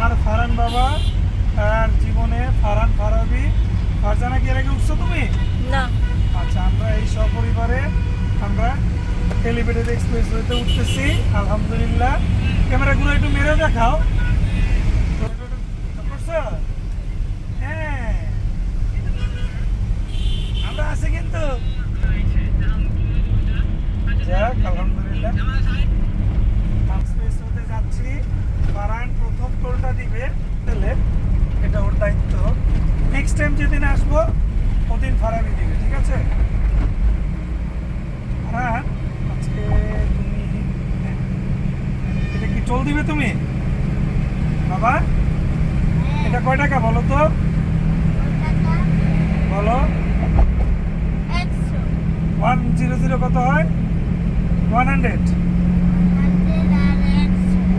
আমার ফারান বাবা তার জীবনে ফারান ফারাবি। ফারজানা কি এর আগে উঠছো তুমি? না। আচ্ছা আমরা এই সপরিবারে আমরা এলিভেটেড এক্সপ্রেস ওয়েতে উঠতেছি আলহামদুলিল্লাহ। ক্যামেরাগুলো একটু মেরে দেখাও। করছ? হ্যাঁ আমরা আছি কিন্তু যাক আলহামদুলিল্লাহ এক্সপ্রেস ওয়েতে যাচ্ছি ফারান প্রথম টোলটা দিবে তাহলে এটা ওর দায়িত্ব নেক্সট টাইম যেদিন আসব, ওদিন ফারাবি দিবে, ঠিক আছে? ফারহান আজকে তুমি এটা কি টোল দিবে তুমি? বাবা, এটা কয় টাকা বলো তো? বলো। ওয়ান জিরো জিরো কত হয়? One hundred.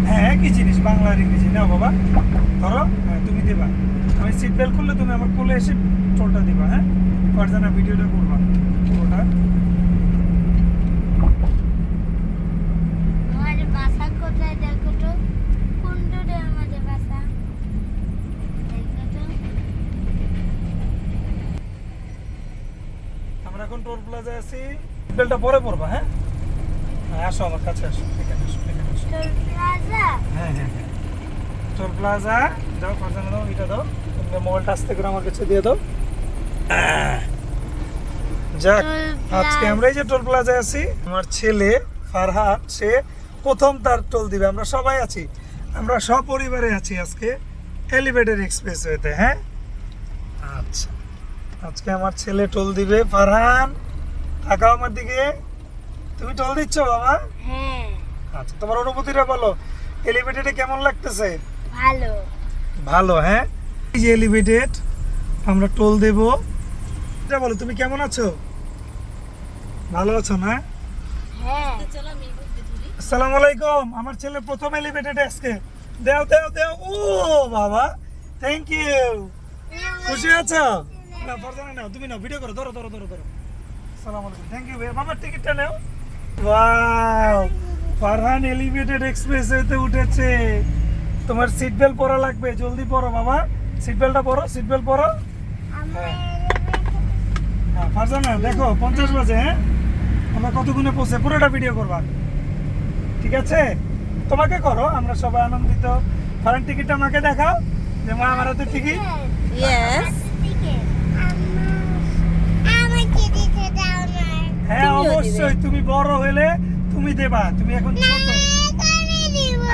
হ্যাঁ একই জিনিস, বাংলা আর ইংরেজি। নাও বাবা, ধরো হ্যাঁ তুমি দেবা। আমি সিট বেল্ট করলে তুমি আমার কোলে এসে টোলটা দিবা হ্যাঁ? ফারজানা ভিডিওটা করবা আমরা এখন টোল প্লাজায় আছি। বেলটা পরে পড়বা হ্যাঁ? হ্যাঁ আসো আমার কাছে আসো। এখানে আসো এখানে আসো। Toll plaza? হ্যাঁ হ্যাঁ হ্যাঁ। টোল প্লাজা দাও ফারজানা দাও এটা দাও। তুমি মোবাইলটা আস্তে করে আমার কাছে দিয়ে দাও। যাক আজকে আমরা এই যে টোল প্লাজায় আছি আমার ছেলে ফারহাদ সে প্রথম তার টোল দিবে। আমরা সবাই আছি। আমরা সপরিবারে আছি আজকে এলিভেটেড এক্সপ্রেসওয়েতে হ্যাঁ? আচ্ছা আজকে আমার ছেলে টোল দিবে। ফারহান তাকাও আমার দিকে। তুমি টোল দিচ্ছ বাবা? হ্যাঁ। আচ্ছা তোমার অনুভূতিটা বলো। এলিভেটেডে কেমন লাগতেছে? ভালো। ভালো হ্যাঁ? এই যে এলিভেটেড আমরা টোল দেব। এটা বলো তুমি কেমন আছো? ভালো আছো না? হ্যাঁ। আসসালামু আলাইকুম আমার ছেলে প্রথম এলিভেটেড আজকে। দেও দেও দেও। ও বাবা থ্যাংক ইউ খুশি আছো? না ফারজানা নাও তুমি নাও ভিডিও করো ধরো ধরো ধরো ধরো। আসসালামু আলাইকুম থ্যাংক ইউ বাবার টিকিটটা নাও। ওয়াও ফারহান এলিভেটেড এক্সপ্রেসওয়েতে উঠেছে। তোমার সিট বেল্ট পরা লাগবে জলদি পরো বাবা। সিট বেল্টটা পরো সিট বেল্ট পরো। হ্যাঁ ফারজানা দেখো পঞ্চাশ বাজে হ্যাঁ? আমরা কতক্ষণে পৌঁছে পুরোটা ভিডিও করবা। ঠিক আছে? তোমাকে করো আমরা সবাই আনন্দিত। ফারেন টিকিটটা আমাকে দেখাও। যে মা আমার হাতে টিকিট ইয়েস আমাকে দিতে দাও না হ্যাঁ অবশ্যই তুমি বড় হলে তুমি দেবা। তুমি এখন ছোট।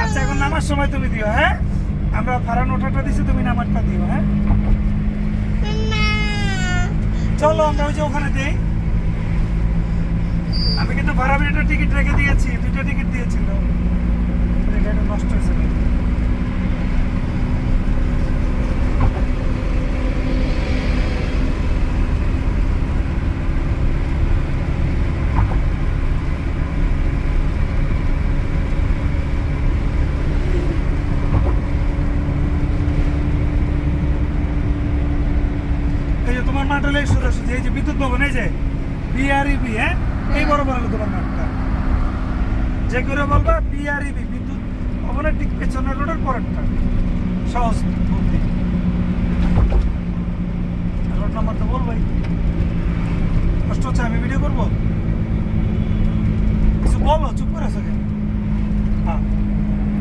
আচ্ছা এখন নামার সময় তুমি দিও হ্যাঁ? আমরা ফারান ওঠাটা দিছি, তুমি নামারটা দিও হ্যাঁ? চলো, আমরা ওই যে ওখানে দিই। আমি কিন্তু ভাড়া একটা টিকিট রেখে দিয়েছি, দুইটা টিকিট দিয়েছিল। নষ্ট হয়েছে নাকি? এই যে তোমার মাঠটা হলে সোজাসুজি এই যে বিদ্যুৎ ভবন এই যে বিআরইবি হ্যাঁ? এই বড় বড় হলো তোমার মাঠটা যে করে বলবা বিআরইবি বিদ্যুৎ ভবনের ঠিক পেছনের রোডের পরেরটা। সহজ বুদ্ধি। রোড নাম্বারটা বলবাই। কষ্ট হচ্ছে আমি ভিডিও করব? কিছু বলো চুপ করে আছো কেন? হ্যাঁ।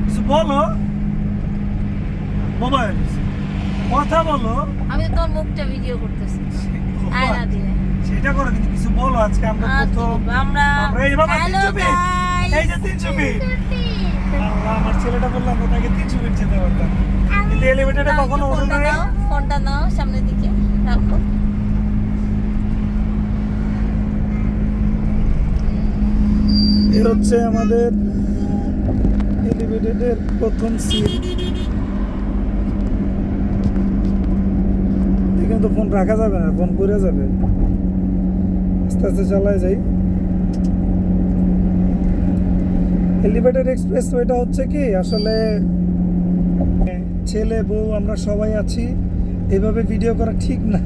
কিছু বলো? মোবাইল। কথা বলো। আমি তো তোমার মুখটা ভিডিও করতেছি। সেটা করো কিন্তু কিছু বলো আজকে আমরা প্রথম। আমরা এই বাবা হ্যালো তিনশো ফিট এই যে তিনশো ফিট আমার ছেলেটা বললাম তিনশো ফিট যেতে পারতাম কিন্তু কখনো ওঠো না ফোনটা নাও সামনের দিকে রাখো। এ হচ্ছে আমাদের এলিভেটেডের প্রথম সিট এখানে তো ফোন রাখা যাবে না ফোন পড়ে যাবে। আস্তে আস্তে চালায় যাই। এলিভেটেড এক্সপ্রেস ওয়েটা হচ্ছে কি আসলে ছেলে বউ আমরা সবাই আছি। এভাবে ভিডিও করা ঠিক না।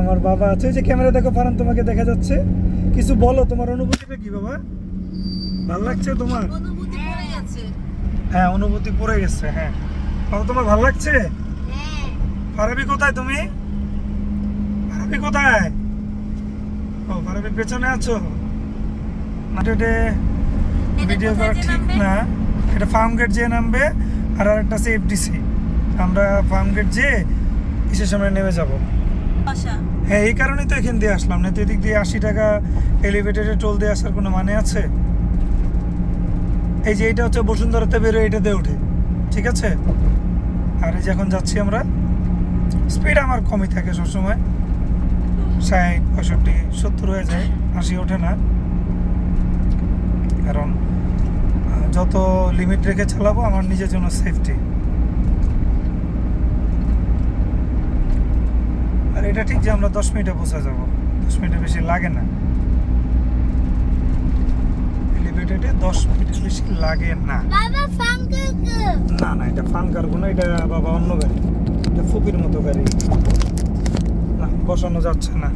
আমার বাবা আছে। যে ক্যামেরা দেখো ফারান তোমাকে দেখা যাচ্ছে। কিছু বলো তোমার অনুভূতিটা কি বাবা? ভালো লাগছে তোমার? হ্যাঁ অনুভূতি পড়ে গেছে হ্যাঁ। বাবা তোমার ভালো লাগছে? হ্যাঁ। ফারাবি কোথায় তুমি? ফারাবি কোথায়? ও ফারাবি পেছনে আছো? এটা ভিডিও করা ঠিক না। এটা ফার্ম গেট যেয়ে নামবে আর আরেকটা আছে এফডিসি আমরা ফার্ম গেট যেয়ে কিসের সময় নেমে যাব? হ্যাঁ এই কারণেই তো এখান দিয়ে আসলাম। না তো এদিক দিয়ে আশি টাকা এলিভেটেডে টোল দিয়ে আসার কোনো মানে আছে? এই যে এটা হচ্ছে বসুন্ধরাতে বেরোয় এটা দিয়ে ওঠে ঠিক আছে? আর এই যে এখন যাচ্ছি আমরা। স্পিড আমার কমই থাকে সবসময়। ষাট পঁয়ষট্টি সত্তর হয়ে যায় আশি ওঠে না। কারণ যত লিমিট রেখে চালাবো আমার নিজের জন্য সেফটি আর এটা ঠিক যে আমরা দশ মিনিটে পৌঁছে যাব। দশ মিনিটে বেশি লাগে না। এলিভেটেডে দশ মিনিটের বেশি লাগে না। না না এটা ফান কারবো না এটা বাবা অন্য গাড়ি। এটা ফুপির মতো গাড়ি। বসানো যাচ্ছে না।